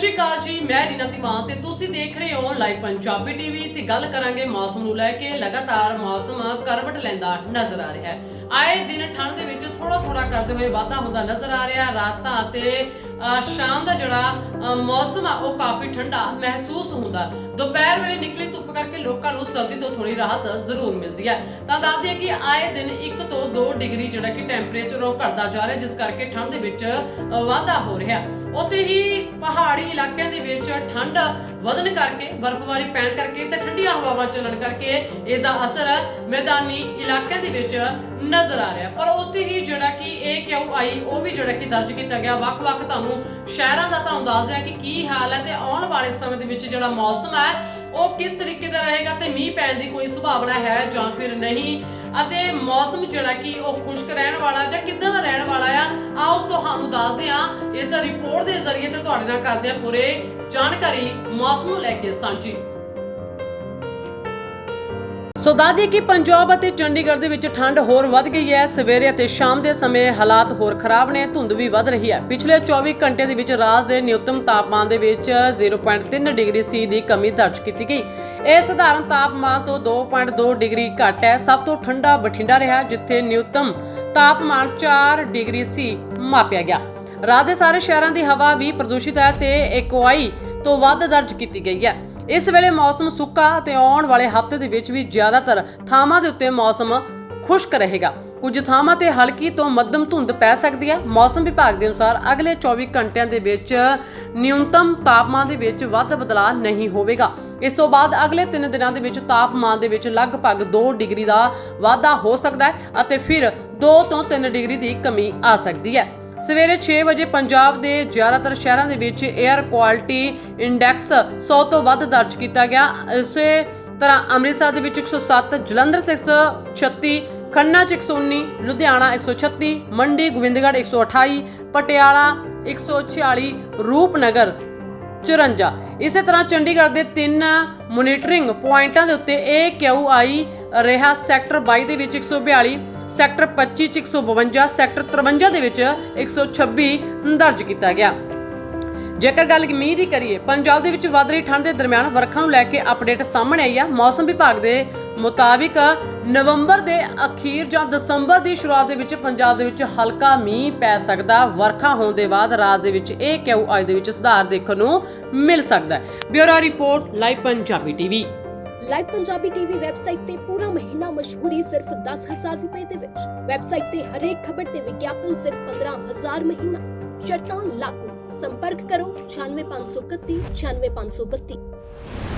ਸ਼੍ਰੀ ਅਕਾਲ ਜੀ, ਮੈਂ ਰੀਨਾ ਤਿਵਾਨ ਤੇ ਤੁਸੀਂ ਦੇਖ ਰਹੇ ਹੋ ਲਾਈਵ ਪੰਜਾਬੀ ਟੀਵੀ ਤੇ ਗੱਲ ਕਰਾਂਗੇ ਮੌਸਮ ਨੂੰ ਲੈ ਕੇ। ਲਗਾਤਾਰ ਮੌਸਮ ਕਰਵਟ ਲੈਂਦਾ ਨਜ਼ਰ ਆ ਰਿਹਾ ਹੈ। ਆਏ ਦਿਨ ਠੰਡ ਦੇ ਵਿੱਚ ਥੋੜਾ ਥੋੜਾ ਕਰਦੇ ਹੋਏ ਵਾਧਾ ਹੁੰਦਾ ਨਜ਼ਰ ਆ ਰਿਹਾ। ਰਾਤਾਂ ਤੇ ਸ਼ਾਮ ਦਾ ਜਿਹੜਾ ਮੌਸਮ ਆ, ਉਹ ਕਾਫੀ ਠੰਡਾ ਮਹਿਸੂਸ ਹੁੰਦਾ। ਦੁਪਹਿਰ ਵੇਲੇ ਨਿਕਲੀ ਧੁੱਪ ਕਰਕੇ ਲੋਕਾਂ ਨੂੰ ਸਰਦੀ ਤੋਂ ਥੋੜੀ ਰਾਹਤ ਜ਼ਰੂਰ ਮਿਲਦੀ ਹੈ। ਤਾਂ ਦੱਸ ਦਈਏ ਕਿ ਆਏ ਦਿਨ 1 ਤੋਂ 2 ਡਿਗਰੀ ਜਿਹੜਾ ਕਿ ਟੈਂਪਰੇਚਰ ਉਹ ਘਟਦਾ ਜਾ ਰਿਹਾ, ਜਿਸ ਕਰਕੇ ਠੰਡ ਦੇ ਵਿੱਚ ਵਾਧਾ ਹੋ ਰਿਹਾ। ਉੱਥੇ ਹੀ ਪਹਾੜੀ ਇਲਾਕਿਆਂ ਦੇ ਵਿੱਚ ਠੰਡ ਵਧਣ ਕਰਕੇ, ਬਰਫ਼ਬਾਰੀ ਪੈਣ ਕਰਕੇ ਤੇ ਠੰਡੀਆਂ ਹਵਾਵਾਂ ਚੱਲਣ ਕਰਕੇ ਇਸ ਦਾ ਅਸਰ ਮੈਦਾਨੀ ਇਲਾਕਿਆਂ ਦੇ ਵਿੱਚ ਨਜ਼ਰ ਆ ਰਿਹਾ। ਪਰ ਉੱਥੇ ਹੀ ਜਿਹੜਾ ਕਿ ਇਹ ਕਿਉਂ ਆਈ, ਉਹ ਵੀ ਜਿਹੜਾ ਕਿ ਦਰਜ ਕੀਤਾ ਗਿਆ। ਵੱਖ-ਵੱਖ ਤੁਹਾਨੂੰ ਸ਼ਹਿਰਾਂ ਦਾ ਤੁਹਾਨੂੰ ਦੱਸ ਦਿਆਂ ਕਿ ਕੀ ਹਾਲ ਹੈ ਤੇ ਆਉਣ ਵਾਲੇ ਸਮੇਂ ਦੇ ਵਿੱਚ ਜਿਹੜਾ ਮੌਸਮ ਹੈ, ਉਹ ਕਿਸ ਤਰੀਕੇ ਦਾ ਰਹੇਗਾ ਤੇ ਮੀਂਹ ਪੈਣ ਦੀ ਕੋਈ ਸੰਭਾਵਨਾ ਹੈ ਜਾਂ ਫਿਰ ਨਹੀਂ? ਅਤੇ ਮੌਸਮ ਜਿਹੜਾ ਕਿ ਉਹ ਖੁਸ਼ਕ ਰਹਿਣ ਵਾਲਾ ਜਾਂ ਕਿੱਦਾਂ ਦਾ ਰਹਿਣ ਵਾਲਾ ਆ, ਆਓ ਤੁਹਾਨੂੰ ਦੱਸਦੇ ਹਾਂ। ਇਸ ਰਿਪੋਰਟ ਦੇ ਜ਼ਰੀਏ ਤੇ ਤੁਹਾਡੇ ਨਾਲ ਕਰਦੇ ਹਾਂ ਪੂਰੇ ਜਾਣਕਾਰੀ ਮੌਸਮ ਨੂੰ ਲੈ ਕੇ ਸਾਂਝੀ। ਸੋ ਦੱਸਦੀਏ ਕਿ ਪੰਜਾਬ ਅਤੇ ਚੰਡੀਗੜ੍ਹ ਦੇ ਵਿੱਚ ਠੰਡ ਹੋਰ ਵੱਧ ਗਈ ਹੈ। ਸਵੇਰੇ ਅਤੇ ਸ਼ਾਮ ਦੇ ਸਮੇਂ ਹਾਲਾਤ ਹੋਰ ਖਰਾਬ ਨੇ, ਧੁੰਦ ਵੀ ਵੱਧ ਰਹੀ ਹੈ। ਪਿਛਲੇ 24 ਘੰਟੇ ਦੇ ਵਿੱਚ ਰਾਜ ਦੇ ਨਿਊਨਤਮ ਤਾਪਮਾਨ ਦੇ ਵਿੱਚ 0.3 ਡਿਗਰੀ ਸੀ ਦੀ ਕਮੀ ਦਰਜ ਕੀਤੀ ਗਈ। ਇਹ ਸਧਾਰਨ ਤਾਪਮਾਨ ਤੋਂ 2.2 ਡਿਗਰੀ ਘੱਟ ਹੈ। ਸਭ ਤੋਂ ਠੰਡਾ ਬਠਿੰਡਾ ਰਿਹਾ, ਜਿੱਥੇ ਨਿਊਨਤਮ ਤਾਪਮਾਨ 4 ਡਿਗਰੀ ਸੀ ਮਾਪਿਆ ਗਿਆ। ਰਾਤ ਦੇ ਸਾਰੇ ਸ਼ਹਿਰਾਂ ਦੀ ਹਵਾ ਵੀ ਪ੍ਰਦੂਸ਼ਿਤ ਹੈ ਤੇ ਇਕੁਆਈ ਤੋਂ ਵੱਧ ਦਰਜ ਕੀਤੀ ਗਈ ਹੈ। ਇਸ ਵੇਲੇ ਮੌਸਮ ਸੁੱਕਾ ਤੇ ਆਉਣ ਵਾਲੇ ਹਫ਼ਤੇ ਦੇ ਵਿੱਚ ਵੀ ਜ਼ਿਆਦਾਤਰ ਥਾਵਾਂ ਦੇ ਉੱਤੇ ਮੌਸਮ ਖੁਸ਼ਕ ਰਹੇਗਾ। ਕੁਝ ਥਾਵਾਂ ਤੇ ਹਲਕੀ ਤੋਂ ਮੱਧਮ ਧੁੰਦ ਪੈ ਸਕਦੀ ਹੈ। ਮੌਸਮ ਵਿਭਾਗ ਦੇ ਅਨੁਸਾਰ ਅਗਲੇ 24 ਘੰਟਿਆਂ ਦੇ ਵਿੱਚ ਨਿਊਨਤਮ ਤਾਪਮਾਨ ਦੇ ਵਿੱਚ ਵੱਧ ਬਦਲਾਅ ਨਹੀਂ ਹੋਵੇਗਾ। ਇਸ ਤੋਂ ਬਾਅਦ ਅਗਲੇ 3 ਦਿਨਾਂ ਦੇ ਵਿੱਚ ਤਾਪਮਾਨ ਦੇ ਵਿੱਚ ਲਗਭਗ 2 ਡਿਗਰੀ ਦਾ ਵਾਧਾ ਹੋ ਸਕਦਾ ਹੈ ਅਤੇ ਫਿਰ 2 ਤੋਂ 3 ਡਿਗਰੀ ਦੀ ਕਮੀ ਆ ਸਕਦੀ ਹੈ। ਸਵੇਰੇ 6 ਵਜੇ ਪੰਜਾਬ ਦੇ ਜ਼ਿਆਦਾਤਰ ਸ਼ਹਿਰਾਂ ਦੇ ਵਿੱਚ 에ਅਰ ਕੁਆਲਿਟੀ ਇੰਡੈਕਸ 100 ਤੋਂ ਵੱਧ ਦਰਜ ਕੀਤਾ ਗਿਆ। ਇਸੇ ਤਰ੍ਹਾਂ ਅੰਮ੍ਰਿਤਸਰ ਦੇ ਵਿੱਚ 107 ਜਲੰਧਰ 'ਚ 136 ਖੰਨਾ 'ਚ 119 ਲੁਧਿਆਣਾ 136 ਮੰਡੀ, ਗੋਬਿੰਦਗੜ੍ਹ 128 ਪਟਿਆਲਾ 146 ਰੂਪਨਗਰ 54 ਇਸੇ ਤਰ੍ਹਾਂ ਚੰਡੀਗੜ੍ਹ ਦੇ ਤਿੰਨ ਮੋਨੀਟਰਿੰਗ ਪੁਆਇੰਟਾਂ ਦੇ ਉੱਤੇ ਇਹ ਕਿਊ ਆਈ ਰਿਹਾ ਸੈਕਟਰ 22 ਦੇ ਵਿੱਚ 142 ਸੈਕਟਰ 25 ਚ 152 ਸੈਕਟਰ 53 ਦੇ ਵਿੱਚ 126 ਦਰਜ ਕੀਤਾ ਗਿਆ। ਜੇਕਰ ਗੱਲ ਮੀਂਹ ਦੀ ਕਰੀਏ, ਪੰਜਾਬ ਦੇ ਵਿੱਚ ਵਧ ਰਹੀ ਠੰਡ ਦੇ ਦਰਮਿਆਨ ਵਰਖਾ ਨੂੰ ਲੈ ਕੇ ਅਪਡੇਟ ਸਾਹਮਣੇ ਆਈ ਆ। ਮੌਸਮ ਵਿਭਾਗ ਦੇ ਮੁਤਾਬਿਕ ਨਵੰਬਰ ਦੇ ਅਖੀਰ ਜਾਂ ਦਸੰਬਰ ਦੀ ਸ਼ੁਰੂਆਤ ਦੇ ਵਿੱਚ ਪੰਜਾਬ ਦੇ ਵਿੱਚ ਹਲਕਾ ਮੀਂਹ ਪੈ ਸਕਦਾ। ਵਰਖਾ ਹੋਣ ਦੇ ਬਾਅਦ ਰਾਤ ਦੇ ਵਿੱਚ ਇਹ ਕਿਉਂ ਅੱਜ ਦੇ ਵਿੱਚ ਸੁਧਾਰ ਦੇਖਣ ਨੂੰ ਮਿਲ ਸਕਦਾ ਹੈ। Bureau report, live Punjabi TV. Live Punjabi TV website ਤੇ ਪੂਰਾ ਮਹੀਨਾ ਮਸ਼ਹੂਰੀ ਸਿਰਫ 10000 ਰੁਪਏ ਦੇ ਵਿੱਚ। ਵੈਬਸਾਈਟ ਤੇ ਹਰੇਕ ਖਬਰ ਤੇ ਵਿਗਿਆਪਨ ਸਿਰਫ 15000 ਮਹੀਨਾ। ਸ਼ਰਤਾਂ ਲਾਗੂ। ਸੰਪਰਕ ਕਰੋ 96531 96532